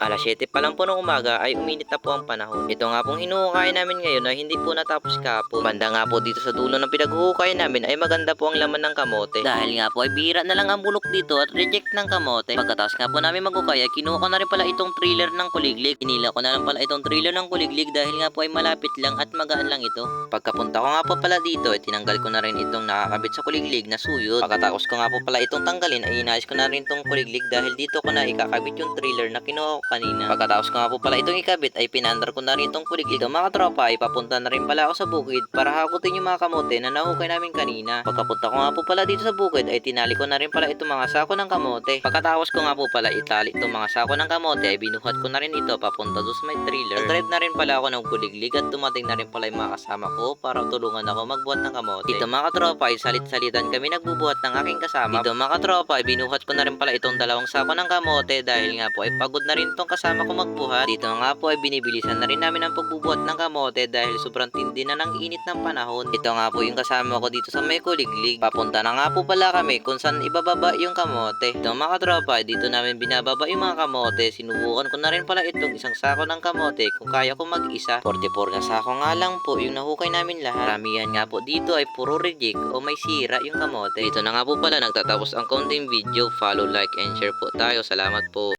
Alas 7 pa lang po ng umaga ay uminit na po ang panahon. Ito nga pong hinuhukay namin ngayon ay hindi po natapos kahapon. Banda nga po dito sa dulo ng pinaghuhukay namin ay maganda po ang laman ng kamote. Dahil nga po ay bira na lang ang bulok dito at reject ng kamote. Pagkatapos nga po namin maghukay ay kinuha ko na rin pala itong trailer ng kuliglig. Inila ko na lang pala itong trailer ng kuliglig dahil nga po ay malapit lang at magaan lang ito. Pagkapunta ko nga po pala dito ay tinanggal ko na rin itong nakakabit sa kuliglig na suyot. Pagkatapos ko nga po pala itong tanggalin ay inayos ko na rin itong kuliglig dahil dito ko na ikakabit yung trailer na kinuha kanina. Pagkatapos ko nga po pala itong ikabit ay pinandar ko na rin itong kuliglig. Ito mga tropa ay papunta na rin pala ako sa bukid para hakutin yung mga kamote na nahukay namin kanina. Pagkapunta ko nga po pala dito sa bukid ay tinali ko na rin pala itong mga sako ng kamote. Pagkatapos ko nga po pala itali itong mga sako ng kamote ay binuhat ko na rin ito papunta doon sa may trailer. Nag-drive na rin pala ako ng kuliglig at dumating na rin pala yung mga kasama ko para tulungan ako magbuhat ng kamote. Dito mga katropa ay salit-salitan kami nagbubuhat ng aking kasama. Dito mga katropa ay binuhat ko na rin pala itong dalawang sako ng kamote dahil nga po ay pagod na rin itong kasama ko magbuhat. Dito nga po ay binibilisan na rin namin ang pagbubuhat ng kamote dahil sobrang tindi na ng init ng panahon. Ito nga po yung kasama ko dito sa may kuliglig. Papunta na nga po pala kami kung saan ibababa yung kamote. Ito mga katropa, dito namin binababa yung mga kamote. Sinubukan ko na rin pala itong isang sako ng kamote kung kaya ko mag-isa. 44 na sako nga lang po yung nahukay namin lahat. Ramihan nga po dito ay puro reject o may sira yung kamote. Dito na nga po pala nagtatapos ang konting video. Follow, like, and share po tayo. Salamat po.